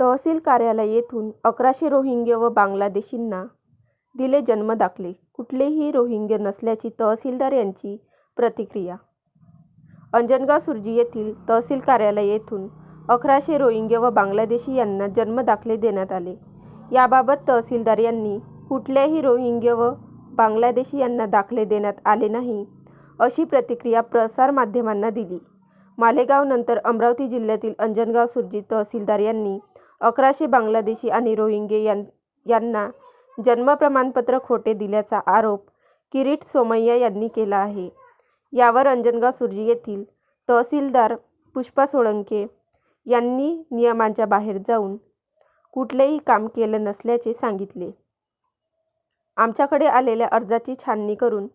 तहसील कार्यालय येथून अकराशे रोहिंग्य व बांगलादेशींना दिले जन्मदाखले. कुठलेही रोहिंग्य नसल्याची तहसीलदार यांची प्रतिक्रिया. अंजनगाव सुर्जी येथील तहसील कार्यालय येथून अकराशे रोहिंग्य व बांगलादेशी यांना जन्मदाखले देण्यात आले. याबाबत तहसीलदार यांनी कुठल्याही रोहिंग्य व बांगलादेशी यांना दाखले देण्यात आले नाही अशी प्रतिक्रिया प्रसारमाध्यमांना दिली. मालेगावनंतर अमरावती जिल्ह्यातील अंजनगाव सुर्जी तहसीलदार यांनी अकराशे बांगलादेशी आणि रोहिंगे यां यांना जन्म प्रमाणपत्र खोटे दिल्याचा आरोप किरीट सोमय्या यांनी केला आहे. यावर अंजनगाव सुर्जी येथील तहसीलदार पुष्पा सोळंके यांनी नियमांच्या बाहेर जाऊन कुठलेही काम केलं नसल्याचे सांगितले. आमच्याकडे आलेल्या अर्जाची छाननी करून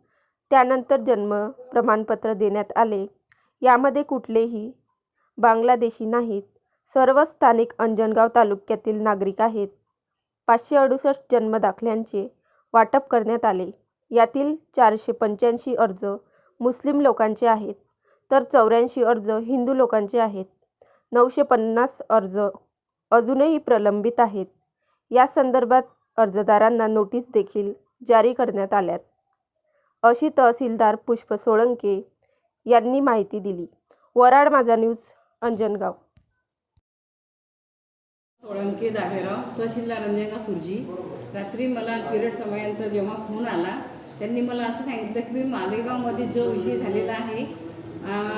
त्यानंतर जन्म प्रमाणपत्र देण्यात आले. यामध्ये कुठलेही बांगलादेशी नाहीत. सर्व स्थानिक अंजनगाव तालुक्यातील नागरिक आहेत. पाचशे अडुसष्ट जन्मदाखल्यांचे वाटप करण्यात आले. यातील चारशे पंच्याऐंशी अर्ज मुस्लिम लोकांचे आहेत. तर चौऱ्याऐंशी अर्ज हिंदू लोकांचे आहेत. नऊशे पन्नास अर्ज अजूनही प्रलंबित आहेत. या संदर्भात अर्जदारांना नोटीस देखील जारी करण्यात आल्यात. अशी तहसीलदार पुष्प सोळंके यांनी माहिती दिली. वराड माझा न्यूज अंजनगाव सोळंकी दाभेराव तहसीलदार रंजनगाव सुरजी. रात्री मला किरट समयांचा जेव्हा फोन आला त्यांनी मला असं सांगितलं की मी मालेगावमध्ये जो विषय झालेला आहे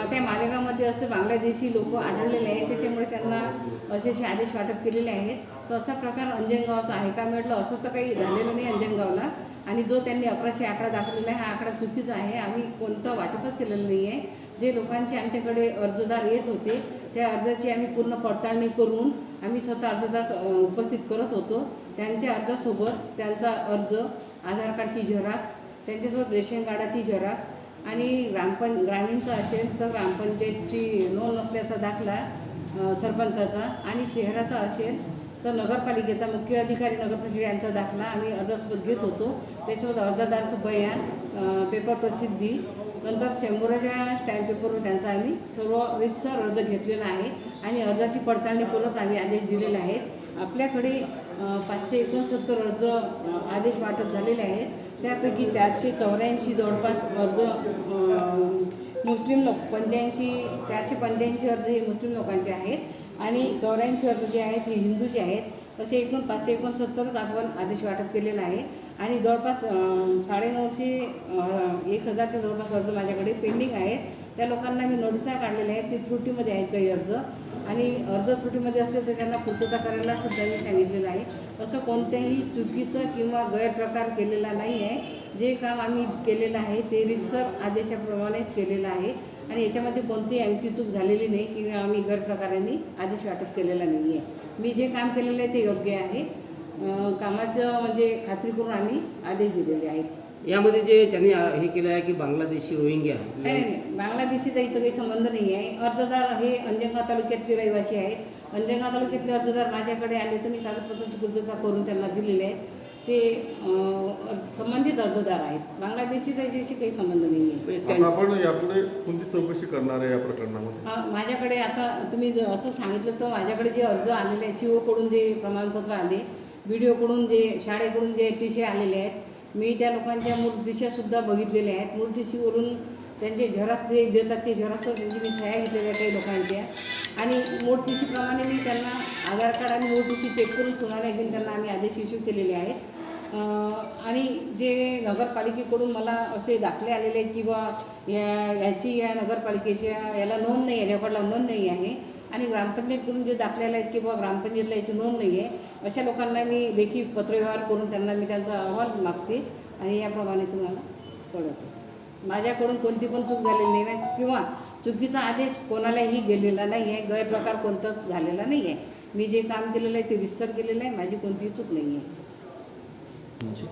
त्या मालेगावमध्ये असे बांगलादेशी लोक आढळलेले आहेत त्याच्यामुळे त्यांना असे असे आदेश वाटप केलेले आहेत. तर असा प्रकार अंजनगावचा आहे का? म्हटलं असं तर काही झालेलं नाही अंजनगावला. आणि जो त्यांनी अकराशे आकडा दाखवलेला आहे हा आकडा चुकीचा आहे. आम्ही कोणतं वाटपच केलेलं नाही आहे जे लोकांचे आमच्याकडे अर्जदार येत होते त्या अर्जाची आम्ही पूर्ण पडताळणी करून आम्ही स्वतः अर्जदार उपस्थित करत होतो. त्यांच्या अर्जासोबत त्यांचा अर्ज आधार कार्डची झेरॉक्स त्यांच्यासोबत रेशन कार्डाची झेरॉक्स आणि ग्रामपं ग्रामीणचा असेल तर ग्रामपंचायतची नोंद नसल्याचा दाखला सरपंचाचा आणि शहराचा असेल तर नगरपालिकेचा मुख्य अधिकारी नगरपरिषद यांचा दाखला आम्ही अर्जासोबत घेत होतो. त्याच्यासोबत अर्जदाराचं बयान पेपर प्रसिद्धी नंतर शंभराच्या स्टॅम्प पेपरवर त्यांचा आम्ही सर्व रितसर अर्ज घेतलेला आहे आणि अर्जाची पडताळणी करूनच आम्ही आदेश दिलेले आहेत. आपल्याकडे पाचशे एकोणसत्तर अर्ज आदेश वाटप झालेले आहेत. त्यापैकी चारशे चौऱ्याऐंशी जवळपास अर्ज मुस्लिम लोक पंच्याऐंशी चारशे पंच्याऐंशी अर्ज हे मुस्लिम लोकांचे आहेत आणि चौऱ्याऐंशी अर्ज जे आहेत हे हिंदूचे आहेत. असे एकूण पाचशे एकोणसत्तरच आपण आदेश वाटप केलेला आहे. आणि जवळपास साडे साडेनऊशे एक हजारच्या जवळपास अर्ज माझ्याकडे पेंडिंग आहेत त्या लोकांना मी नोटिसा काढलेल्या आहेत ते त्रुटीमध्ये आहेत काही अर्ज. आणि अर्ज त्रुटीमध्ये असले तर त्यांना पूर्तता करायला सुद्धा मी सांगितलेलं आहे. असं कोणत्याही चुकीचं किंवा गैरप्रकार केलेला नाही आहे. जे काम आम्ही केलेलं आहे ते रितसर आदेशाप्रमाणेच केलेलं आहे. आणि याच्यामध्ये कोणतीही आमची चूक झालेली नाही किंवा आम्ही गैरप्रकारांनी आदेश वाटप केलेला नाही आहे मी जे काम केलेलं आहे ते योग्य आहे. कामाचं म्हणजे खात्री करून आम्ही आदेश दिलेले आहेत. यामध्ये जे त्यांनी हे केलं आहे की बांगलादेशी रोहिंग्या. नाही नाही नाही. बांगलादेशीचा इथं काही संबंध नाही आहे. अर्जदार हे अंजनगाव तालुक्यातले रहिवासी आहेत. अंजनगाव तालुक्यातले अर्जदार माझ्याकडे आले तर मी कागदपत्रांची पूर्तता करून त्यांना दिलेले आहेत ते संबंधित अर्जदार आहेत. बांगलादेशीचा याच्याशी काही संबंध नाही आहे म्हणजे आपण यापुढे कोणती चौकशी करणार आहे या प्रकरणामध्ये? माझ्याकडे आता तुम्ही जर असं सांगितलं तर माझ्याकडे जे अर्ज आलेले आहेत शिवकडून जे प्रमाणपत्र आले व्हिडिओकडून जे शाळेकडून जे टी सी आलेले आहेत मी त्या लोकांच्या मूर्तिशासुद्धा बघितलेल्या आहेत. मूर्तिशीवरून त्यांचे झेरॉक्स जे देतात ते झेरॉक्सवर त्यांची मी सह्या घेतलेल्या काही लोकांच्या. आणि मूर्तिशीप्रमाणे मी त्यांना आधार कार्ड आणि मूर्तिशी चेक करून सुनावण्या घेऊन त्यांना आम्ही आदेश इश्यू केलेले आहेत. आणि जे नगरपालिकेकडून मला असे दाखले आलेले आहेत की या याची या नगरपालिकेच्या याला नोंद नाही आहे रेकॉर्डला नोंद नाही आहे. आणि ग्रामपंचायतकडून जे दाखले आले आहेत की बा ग्रामपंचायतला याची नोंद नाही आहे अशा लोकांना मी लेखी पत्रव्यवहार करून त्यांना मी त्यांचा अहवाल मागते आणि याप्रमाणे तुम्हाला कळवते. माझ्याकडून कोणती पण चूक झालेली नाही आहे किंवा चुकीचा आदेश कोणालाही गेलेला नाही आहे गैरप्रकार कोणताच झालेला नाही आहे. मी जे काम केलेलं आहे ते रिसर केलेलं आहे माझी कोणतीही चूक नाही आहे. 嗯，去